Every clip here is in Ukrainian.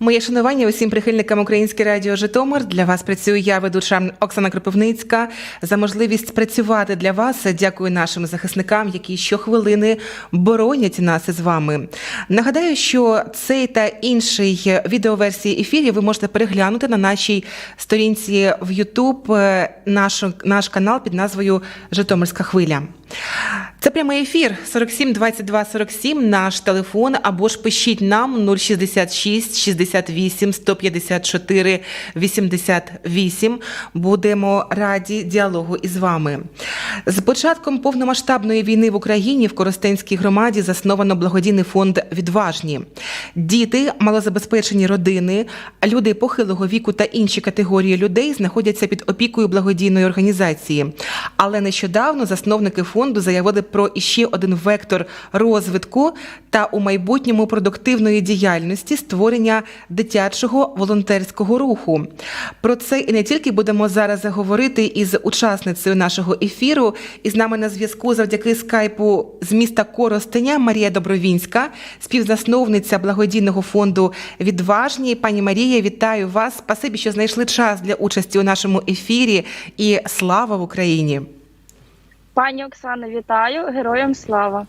Моє шанування усім прихильникам Українське радіо Житомир. Для вас працюю я, ведуча Оксана Кропивницька. За можливість працювати для вас. Дякую нашим захисникам, які щохвилини боронять нас із вами. Нагадаю, що цей та інший відеоверсії ефірів ви можете переглянути на нашій сторінці в YouTube наш, наш канал під назвою Житомирська хвиля. Це прямий ефір 47 22 47, наш телефон, або ж пишіть нам 066 68 154 88. Будемо раді діалогу із вами. З початком повномасштабної війни в Україні в Коростенській громаді засновано благодійний фонд Відважні. Діти, малозабезпечені родини, люди похилого віку та інші категорії людей знаходяться під опікою благодійної організації. Але нещодавно засновники фонду заявили про іще один вектор розвитку та у майбутньому продуктивної діяльності створення дитячого волонтерського руху. Про це і не тільки будемо зараз говорити із учасницею нашого ефіру. І з нами на зв'язку завдяки скайпу з міста Коростеня Марія Добровінська, співзасновниця благодійного фонду Відважні. Пані Марія, вітаю вас. Спасибі, що знайшли час для участі у нашому ефірі. І слава в Україні! Пані Оксано, вітаю, героям слава.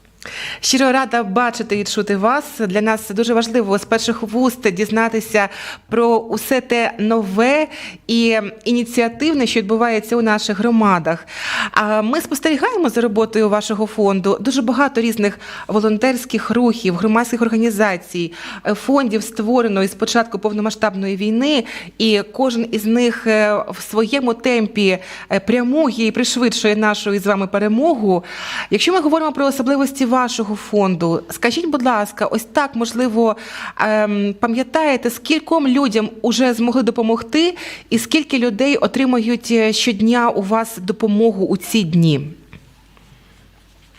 Щиро рада бачити і чути вас. Для нас дуже важливо з перших вуст дізнатися про усе те нове і ініціативне, що відбувається у наших громадах. А ми спостерігаємо за роботою вашого фонду. Дуже багато різних волонтерських рухів, громадських організацій, е, фондів створено із початку повномасштабної війни, і кожен із них е, в своєму темпі е, прямує і пришвидшує нашу із вами перемогу. Якщо ми говоримо про особливості вашого фонду. Скажіть, будь ласка, ось так можливо ем, пам'ятаєте, скільком людям уже змогли допомогти, і скільки людей отримують е, щодня у вас допомогу у ці дні?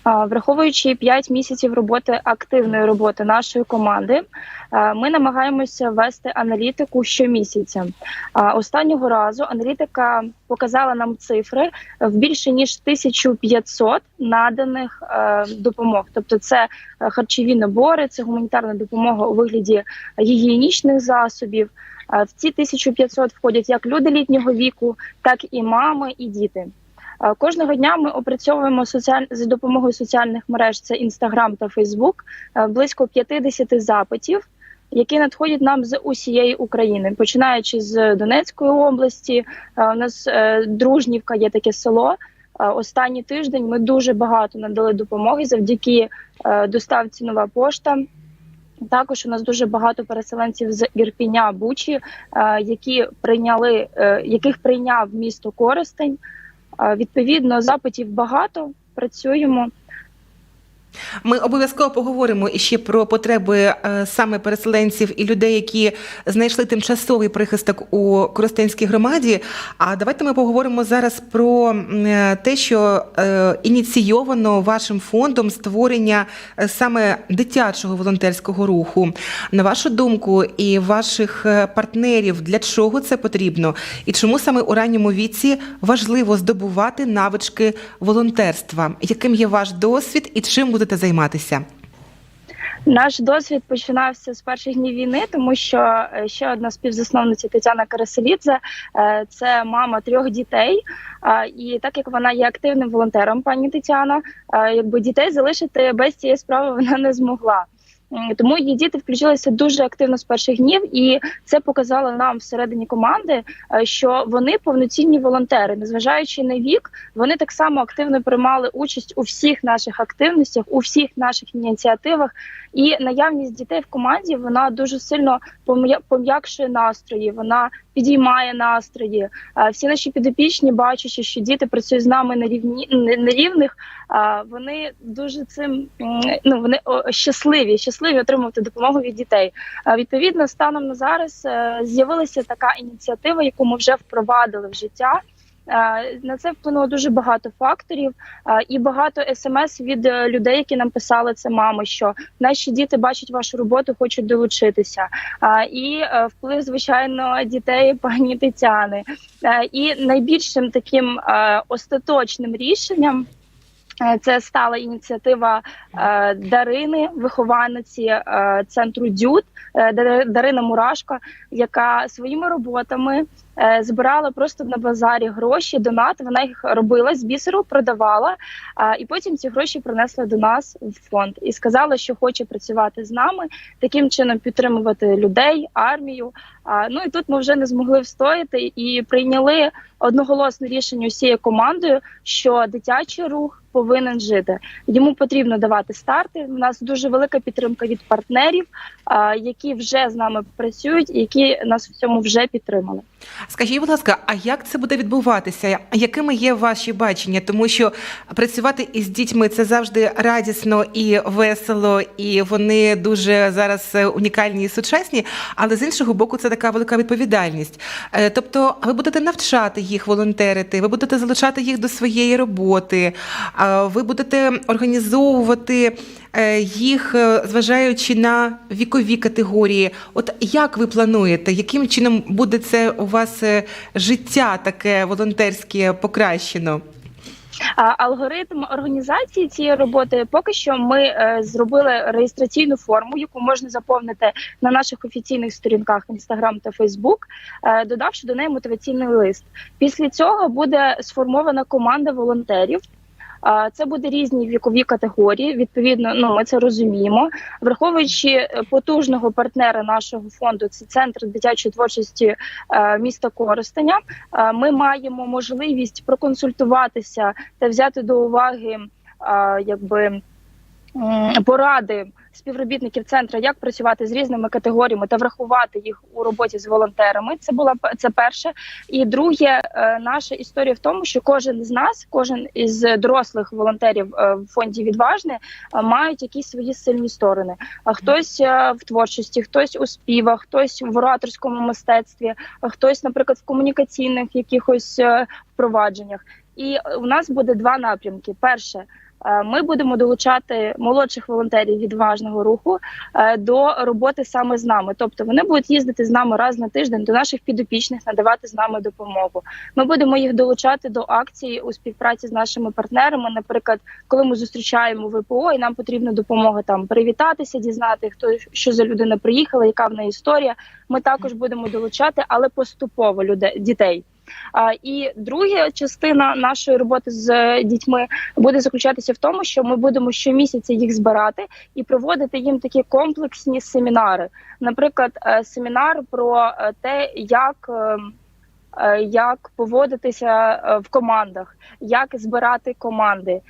Враховуючи 5 місяців роботи активної роботи нашої команди, ми намагаємося вести аналітику щомісяця. Останнього разу аналітика показала нам цифри в більше ніж 1500 наданих допомог. Тобто, це харчові набори, це гуманітарна допомога у вигляді гігієнічних засобів. В ці 1500 входять як люди літнього віку, так і мами і діти. Кожного дня ми опрацьовуємо соціаль... за допомогою соціальних мереж це Інстаграм та Фейсбук близько 50 запитів, які надходять нам з усієї України, починаючи з Донецької області. У нас е, Дружнівка є таке село. Останній тиждень ми дуже багато надали допомоги завдяки е, доставці нова пошта. Також у нас дуже багато переселенців з Ірпіня Бучі, е, які прийняли яких прийняв місто Коростень. Відповідно, запитів багато. Працюємо. Ми обов'язково поговоримо іще про потреби е, саме переселенців і людей, які знайшли тимчасовий прихисток у Коростенській громаді. А давайте ми поговоримо зараз про е, те, що е, ініційовано вашим фондом створення саме дитячого волонтерського руху. На вашу думку і ваших партнерів, для чого це потрібно, і чому саме у ранньому віці важливо здобувати навички волонтерства? Яким є ваш досвід і чим будете займатися? Наш досвід починався з перших днів війни, тому що ще одна співзасновниця Тетяна Караселідзе – це мама трьох дітей. І так як вона є активним волонтером, пані Тетяна, якби дітей залишити без цієї справи вона не змогла. Тому її діти включилися дуже активно з перших днів, і це показало нам всередині команди, що вони повноцінні волонтери, незважаючи на вік, вони так само активно приймали участь у всіх наших активностях, у всіх наших ініціативах. І наявність дітей в команді вона дуже сильно пом'якшує настрої. Вона підіймає настрої. Всі наші підопічні, бачачи, що діти працюють з нами на рівні на рівних, вони дуже цим ну вони щасливі, щасливі отримувати допомогу від дітей. Відповідно, станом на зараз е, з'явилася така ініціатива, яку ми вже впровадили в життя. Е, На це вплинуло дуже багато факторів е, і багато смс від е, людей, які нам писали це мами, що наші діти бачать вашу роботу, хочуть долучитися. І вплив, звичайно, дітей пані Тетяни. І найбільшим таким остаточним рішенням. Це стала ініціатива е, Дарини, вихованиці е, центру Дюд, е, Дарина Мурашко, яка своїми роботами збирала просто на базарі гроші, донат. Вона їх робила з бісеру, продавала, і потім ці гроші принесла до нас в фонд і сказала, що хоче працювати з нами, таким чином підтримувати людей, армію. Ну і тут ми вже не змогли встояти і прийняли одноголосне рішення усією командою, що дитячий рух повинен жити. Йому потрібно давати старти. У нас дуже велика підтримка від партнерів, які вже з нами працюють, які нас в цьому вже підтримали. Скажіть, будь ласка, а як це буде відбуватися? Якими є ваші бачення? Тому що працювати із дітьми це завжди радісно і весело, і вони дуже зараз е, унікальні і сучасні. Але з іншого боку, це така велика відповідальність. Е, Тобто, ви будете навчати їх волонтерити, ви будете залучати їх до своєї роботи, ви будете організовувати їх, е, зважаючи на вікові категорії. От як ви плануєте, яким чином буде це у вас е, життя таке волонтерське покращено? Алгоритм організації цієї роботи поки що ми е, зробили реєстраційну форму, яку можна заповнити на наших офіційних сторінках Instagram та Facebook, е, додавши до неї мотиваційний лист. Після цього буде сформована команда волонтерів. Це буде різні вікові категорії. Відповідно, ну ми це розуміємо. Враховуючи е, потужного партнера нашого фонду, це центр дитячої творчості е, міста Коростеня. Е, Ми маємо можливість проконсультуватися та взяти до уваги, якби поради співробітників центру, як працювати з різними категоріями та врахувати їх у роботі з волонтерами. Це була це перше. І друге, е, наша історія в тому, що кожен з нас, кожен із дорослих волонтерів е, в фонді відважне, е, мають якісь свої сильні сторони. А хтось в творчості, хтось у співах, хтось в ораторському мистецтві, хтось, наприклад, в комунікаційних якихось впровадженнях. І у нас буде два напрямки: перше. Е, Ми будемо долучати молодших волонтерів відважного руху е, до роботи саме з нами. Тобто вони будуть їздити з нами раз на тиждень до наших підопічних, надавати з нами допомогу. Ми будемо їх долучати до акцій у співпраці з нашими партнерами. Наприклад, коли ми зустрічаємо ВПО, і нам потрібна допомога там привітатися, дізнати, хто що за людина приїхала, яка в неї історія. Ми також будемо долучати, але поступово людей дітей. І друга частина нашої роботи з е, дітьми буде заключатися в тому, що ми будемо щомісяця їх збирати і проводити їм такі комплексні семінари. Наприклад, е, семінар про е, те, як. Як поводитися в командах, як збирати команди,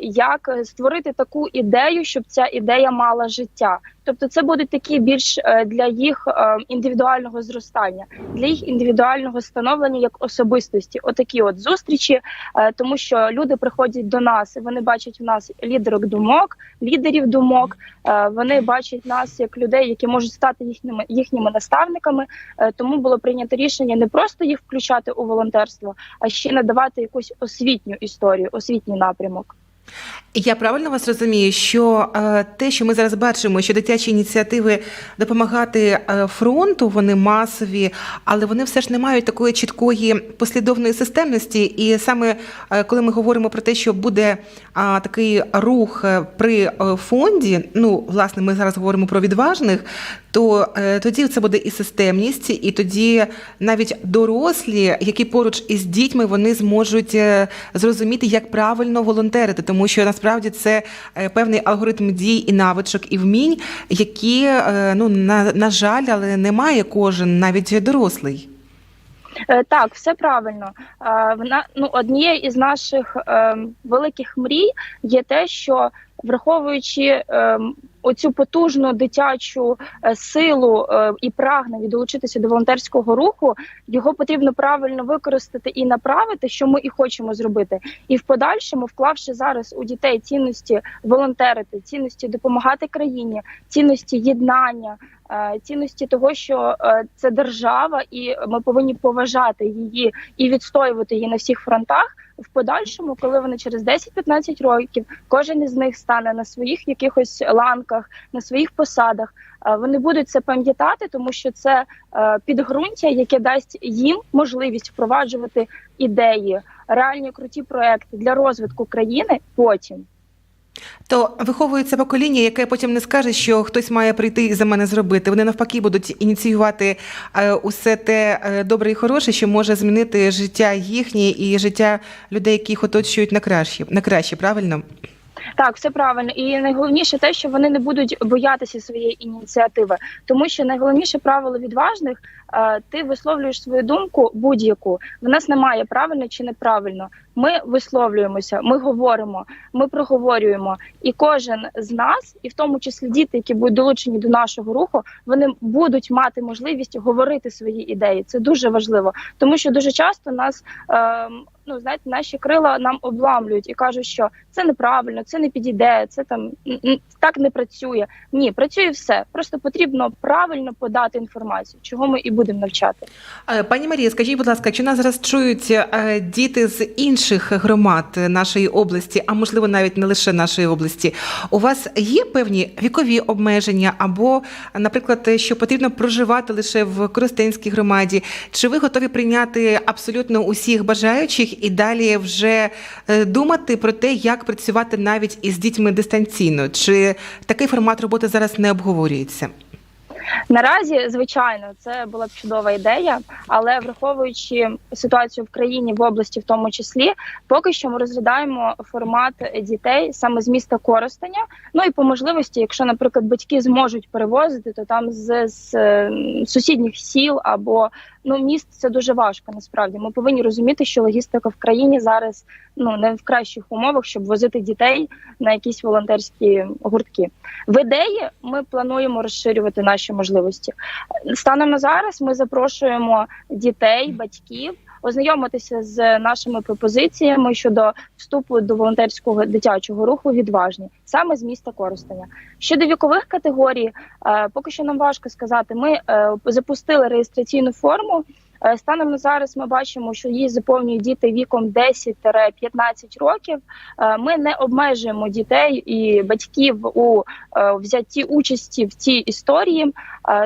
як створити таку ідею, щоб ця ідея мала життя. Тобто, це будуть такі більш е, для їх е, індивідуального зростання, для їх індивідуального становлення як особистості. Отакі от зустрічі, е, тому що люди приходять до нас, і вони бачать в нас лідерок думок, лідерів думок. Вони бачать нас як людей, які можуть стати їхніми їхніми наставниками. Тому було прийнято рішення не просто їх включати у волонтерство, а ще надавати якусь освітню історію, освітній напрямок. Я правильно вас розумію, що е, те, що ми зараз бачимо, що дитячі ініціативи допомагати е, фронту, вони масові, але вони все ж не мають такої чіткої послідовної системності. І саме е, коли ми говоримо про те, що буде такий рух при фонді, ну власне, ми зараз говоримо про відважних, то тоді це буде і системність, і тоді навіть дорослі, які поруч із дітьми, вони зможуть зрозуміти, як правильно волонтерити, тому що насправді це е, певний алгоритм дій і навичок і вмінь, які е, ну на, на жаль, але не має кожен, навіть дорослий. Е, Так, все правильно. Вона ну однією із наших е, великих мрій є те, що враховуючи е, оцю потужну дитячу е, силу е, і прагнення долучитися до волонтерського руху, його потрібно правильно використати і направити, що ми і хочемо зробити. І в подальшому, вклавши зараз у дітей цінності волонтерити, цінності допомагати країні, цінності єднання. е, Цінності того, що це держава, і ми повинні поважати її і відстоювати її на всіх фронтах. В подальшому, коли вони через 10-15 років, кожен із них стане на своїх якихось ланках, на своїх посадах. е, Вони будуть це пам'ятати, тому що це е, підґрунтя, яке дасть їм можливість впроваджувати ідеї, реальні круті проекти для розвитку країни потім. То виховується покоління, яке потім не скаже, що хтось має прийти і за мене зробити. Вони навпаки будуть ініціювати е, усе те е, добре і хороше, що може змінити життя їхнє і життя людей, які їх оточують на краще. На краще, правильно? Так, все правильно, і найголовніше те, що вони не будуть боятися своєї ініціативи, тому що найголовніше правило відважних ти висловлюєш свою думку будь-яку. В нас немає правильно чи неправильно. Ми висловлюємося, ми говоримо, ми проговорюємо, і кожен з нас, і в тому числі діти, які будуть долучені до нашого руху, вони будуть мати можливість говорити свої ідеї. Це дуже важливо, тому що дуже часто нас. Е, Ну, знаєте, наші крила нам обламлюють і кажуть, що це неправильно, це не підійде, це там так не працює. Ні, працює все. Просто потрібно правильно подати інформацію, чого ми і будемо навчати. Е, Пані Марія, скажіть, будь ласка, якщо нас зараз чують е, діти з інших громад нашої області, а можливо навіть не лише нашої області, у вас є певні вікові обмеження, або, наприклад, що потрібно проживати лише в Коростенській громаді? Чи ви готові прийняти абсолютно усіх бажаючих і далі вже е, думати про те, як працювати навіть із дітьми дистанційно? Чи такий формат роботи зараз не обговорюється? Наразі, звичайно, це була б чудова ідея, але враховуючи ситуацію в країні в області, в тому числі, поки що ми розглядаємо формат дітей саме з міста Коростеня. Ну і по можливості, якщо, наприклад, батьки зможуть перевозити, то там з, з е, сусідніх сіл або ну міст це дуже важко. Насправді ми повинні розуміти, що логістика в країні зараз ну не в кращих умовах, щоб возити дітей на якісь волонтерські гуртки. В ідеї ми плануємо розширювати наші можливості. Станом на зараз ми запрошуємо дітей, батьків. Ознайомитися з нашими пропозиціями щодо вступу до волонтерського дитячого руху відважні саме з міста користення. Щодо вікових категорій, е, поки що нам важко сказати. Ми е, запустили реєстраційну форму. Е, Станом на зараз ми бачимо, що її заповнюють діти віком 10-15 років. Е, Ми не обмежуємо дітей і батьків у е, взятті участі в цій історії.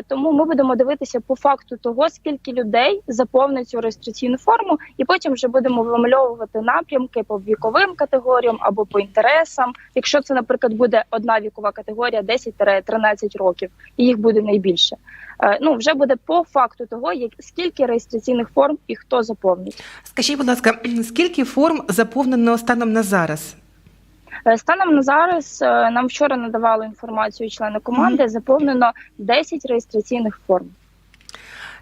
Тому ми будемо дивитися по факту того, скільки людей заповнить цю реєстраційну форму, і потім вже будемо вимальовувати напрямки по віковим категоріям або по інтересам. Якщо це, наприклад, буде одна вікова категорія 10-13 років, і їх буде найбільше. Е, Ну вже буде по факту того, як скільки реєстраційних форм і хто заповнить. Скажіть, будь ласка, скільки форм заповнено станом на зараз? Е, Станом на зараз е, нам вчора надавали інформацію члени команди. Заповнено 10 реєстраційних форм.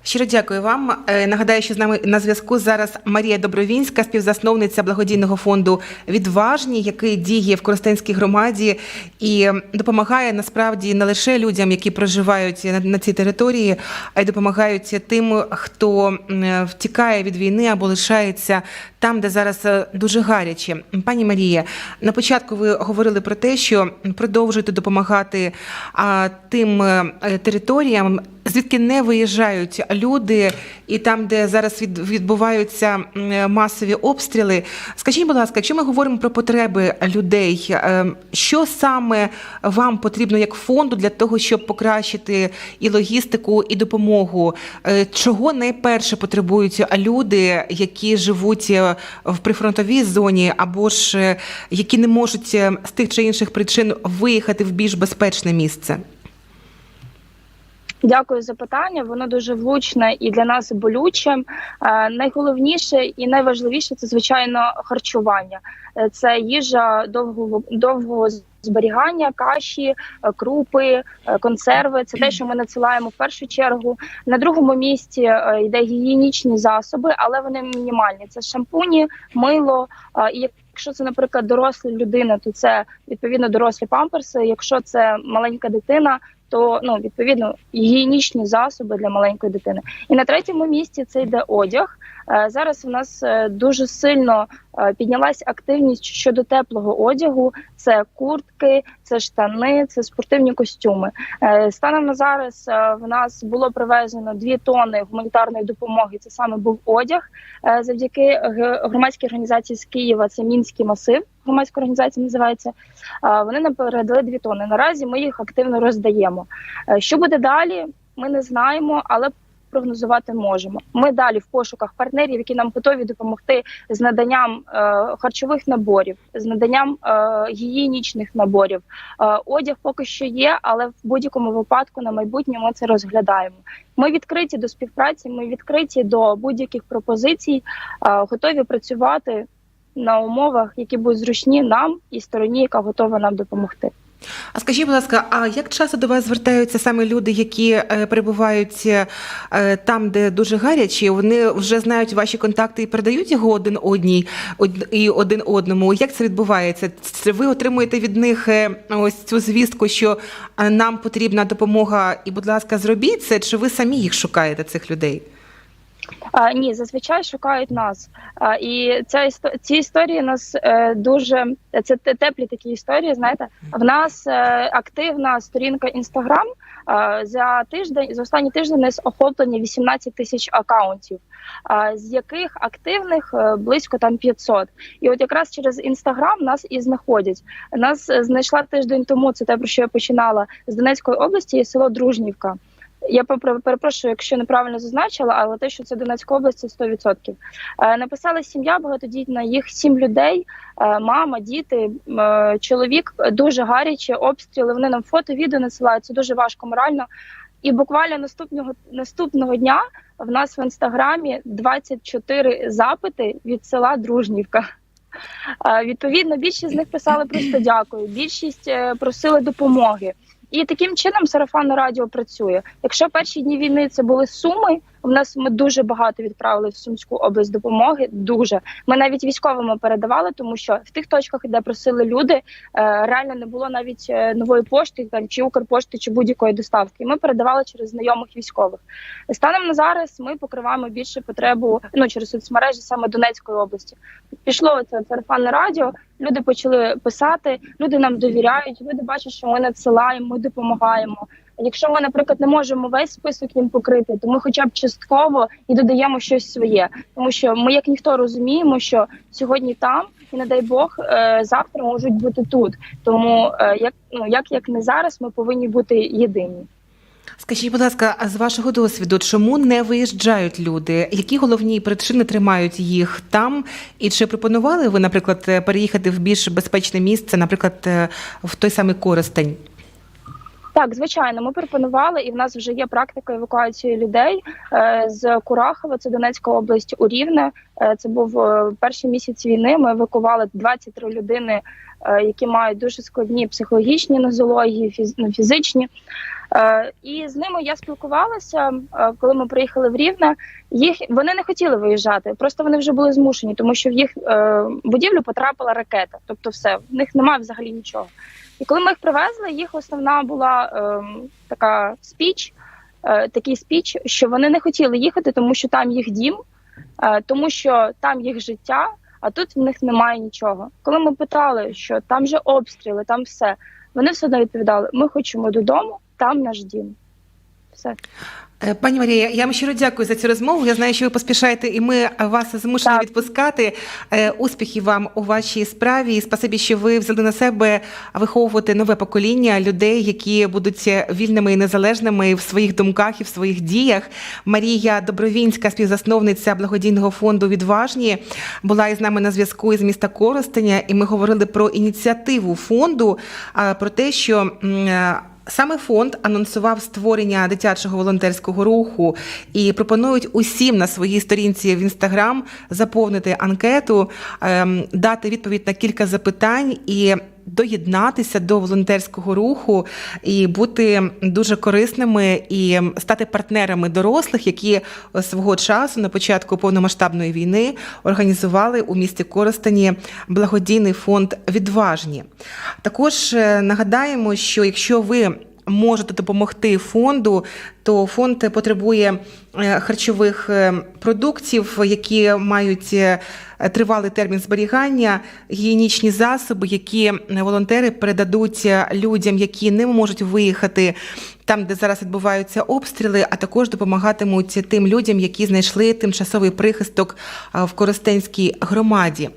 Щиро дякую вам. Е, Нагадаю, що з нами на зв'язку зараз Марія Добровінська, співзасновниця благодійного фонду Відважні, який діє в Коростенській громаді і допомагає насправді не лише людям, які проживають на, цій території, а й допомагають тим, хто втікає від війни або лишається там, де зараз е, дуже гаряче. Пані Марія, на початку ви говорили про те, що продовжуєте допомагати тим е, територіям, звідки не виїжджають люди, і там, де зараз від, відбуваються масові обстріли. Скажіть, будь ласка, якщо ми говоримо про потреби людей, е, що саме вам потрібно як фонду для того, щоб покращити і логістику, і допомогу? Е, Чого найперше потребують люди, які живуть е, в прифронтовій зоні, або ж е, які не можуть з тих чи інших причин виїхати в більш безпечне місце? Дякую за питання. Воно дуже влучне і для нас болюче. Е, найголовніше і найважливіше це звичайно харчування. Е, Це їжа довгого довгого зберігання, каші, е, крупи, консерви. Це те, що ми надсилаємо в першу чергу. На другому місці йде гігієнічні засоби, але вони мінімальні. Це шампуні, мило. І якщо це, наприклад, доросла людина, то це відповідно дорослі памперси. Якщо це маленька дитина, то ну відповідно гігієнічні засоби для маленької дитини. І на третьому місці це йде одяг. Е, Зараз у нас е, дуже сильно е, піднялась активність щодо теплого одягу. Це куртки, це штани, це спортивні костюми. Станом на зараз в нас було привезено 2 тони гуманітарної допомоги. Це саме був одяг завдяки громадській організації з Києва. Це мінський масив. Громадська організація називається. Вони нам передали 2 тони. Наразі ми їх активно роздаємо. Е, Що буде далі? Ми не знаємо, але прогнозувати можемо. Ми далі в пошуках партнерів, які нам готові допомогти з наданням е, харчових наборів, з наданням е, гігієнічних наборів. Одяг поки що є, але в будь-якому випадку на майбутнє ми це розглядаємо. Ми відкриті до співпраці, ми відкриті до будь-яких пропозицій, готові працювати на умовах, які будуть зручні нам і стороні, яка готова нам допомогти. А скажіть, будь ласка, а як часто до вас звертаються саме люди, які е, перебувають е, там, де дуже гаряче? Вони вже знають ваші контакти і передають його один одній і один одному. Як це відбувається? Ви отримуєте від них е, ось цю звістку, що нам потрібна допомога, і, будь ласка, зробіть це, чи ви самі їх шукаєте, цих людей? А, ні, зазвичай шукають нас. А, і ця ці історії нас е, дуже це теплі такі історії. Знаєте, в нас е, активна сторінка Інстаграм. За тиждень за останній тиждень нас охоплення 18 тисяч акаунтів, а, з яких активних е, близько там 500. І от якраз через інстаграм нас і знаходять. Нас е, знайшла тиждень тому. Це те про що я починала з Донецької області, є село Дружнівка. Я перепрошую, якщо неправильно зазначила, але те, що це Донецька область, це 100%. Е, Написала сім'я багатодітна, їх сім людей, е, мама, діти, е, чоловік дуже гаряче, обстріли. Вони нам фото, відео насилають. Це дуже важко морально. І буквально наступного наступного дня в нас в інстаграмі 24 запити від села Дружнівка. Відповідно, більшість з них писали просто дякую. Більшість просили допомоги. І таким чином сарафанне радіо працює. Якщо перші дні війни це були суми, в нас ми дуже багато відправили в Сумську область допомоги. Дуже ми навіть військовими передавали, тому що в тих точках, де просили люди, е, реально не було навіть е, нової пошти, там чи Укрпошти, чи будь-якої доставки. Ми передавали через знайомих військових. Станом на зараз ми покриваємо більше потребу ну через соцмережі саме Донецької області. Пішло це сарафанне радіо. Люди почали писати, люди нам довіряють. Люди бачать, що ми надсилаємо, ми допомагаємо. Якщо ми, наприклад, не можемо весь список їм покрити, то ми хоча б частково і додаємо щось своє, тому що ми, як ніхто, розуміємо, що сьогодні там, і не дай Бог, е, завтра можуть бути тут. Тому е, як ну як як не зараз, ми повинні бути єдині. Скажіть, будь ласка, а з вашого досвіду, чому не виїжджають люди? Які головні причини тримають їх там? І чи пропонували ви, наприклад, переїхати в більш безпечне місце, наприклад, е, в той самий Коростень? Так, звичайно, ми пропонували, і в нас вже є практика евакуації людей е, з Курахова, це Донецька область, у Рівне. Е, це був е, перший місяць війни. Ми евакували 23 людини, які мають дуже складні психологічні нозології, ну, фізичні. І з ними я спілкувалася, коли ми приїхали в Рівне. Їх вони не хотіли виїжджати, просто вони вже були змушені, тому що в їх будівлю потрапила ракета. Тобто, все в них немає взагалі нічого. І коли ми їх привезли, їх основна була ем, така спіч, е, такий спіч, що вони не хотіли їхати, тому що там їх дім, е, тому що там їх життя, а тут в них немає нічого. Коли ми питали, що там же обстріли, там все, вони все одно відповідали: ми хочемо додому, там наш дім. Все. Е, Пані Марія, я вам щиро дякую за цю розмову. Я знаю, що ви поспішаєте, і ми вас змушені Так. відпускати. Е, Успіхів вам у вашій справі. І спасибі, що ви взяли на себе виховувати нове покоління людей, які будуть вільними і незалежними в своїх думках і в своїх діях. Марія Добровінська, співзасновниця благодійного фонду Відважні, була із нами на зв'язку із міста Коростеня, і ми говорили про ініціативу фонду, про те, що. Саме фонд анонсував створення дитячого волонтерського руху і пропонують усім на своїй сторінці в інстаграм заповнити анкету, ем, дати відповідь на кілька запитань і доєднатися до волонтерського руху і бути дуже корисними і стати партнерами дорослих, які свого часу на початку повномасштабної війни організували у місті Коростені благодійний фонд Відважні. Також е, нагадаємо, що якщо ви можете допомогти фонду, то фонд потребує е, харчових е, продуктів, які мають е, тривалий термін зберігання, гігієнічні засоби, які волонтери передадуть людям, які не можуть виїхати там, де зараз відбуваються обстріли, а також допомагатимуть тим людям, які знайшли тимчасовий прихисток в Коростенській громаді.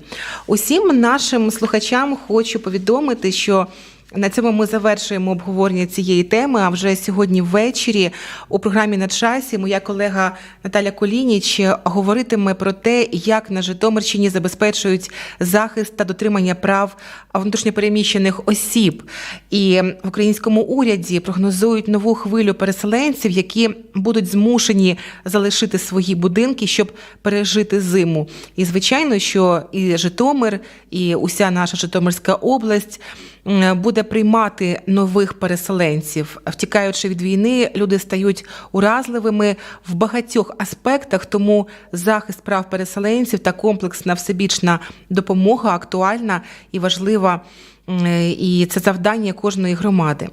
Усім нашим слухачам хочу повідомити, що на цьому ми завершуємо обговорення цієї теми. А вже сьогодні ввечері у програмі на часі моя колега Наталя Колініч говоритиме про те, як на Житомирщині забезпечують захист та дотримання прав внутрішньопереміщених осіб. І в українському уряді прогнозують нову хвилю переселенців, які будуть змушені залишити свої будинки, щоб пережити зиму. І звичайно, що і Житомир, і уся наша Житомирська область м, буде приймати нових переселенців. Втікаючи від війни, люди стають уразливими в багатьох аспектах. Тому захист прав переселенців та комплексна всебічна допомога актуальна і важлива. М, І це завдання кожної громади.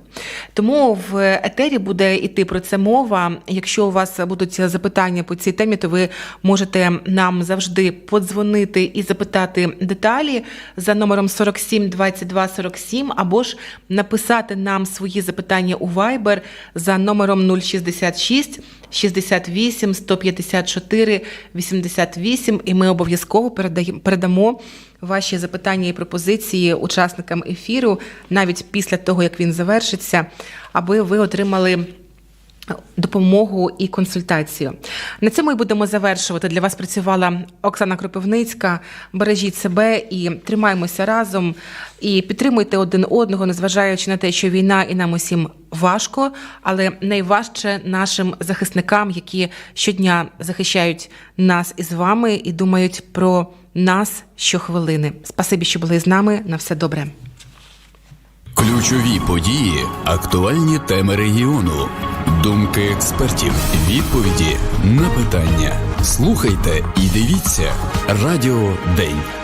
Тому в етері буде йти про це мова. Якщо у вас будуть запитання по цій темі, то ви можете нам завжди подзвонити і запитати деталі за номером 47 22 47, або ж написати нам свої запитання у Viber за номером 066 68 154 88, і ми обов'язково передаємо- передамо ваші запитання і пропозиції учасникам ефіру навіть після того, як він завершиться, аби ви отримали. Допомогу і консультацію. На цьому і будемо завершувати. Для вас працювала Оксана Кропивницька. Бережіть себе і тримаємося разом. І підтримуйте один одного, незважаючи на те, що війна і нам усім важко, але найважче нашим захисникам, які щодня захищають нас із вами і думають про нас щохвилини. Спасибі, що були з нами. На все добре. Ключові події, актуальні теми регіону, думки експертів, відповіді на питання. Слухайте і дивіться Радіо День.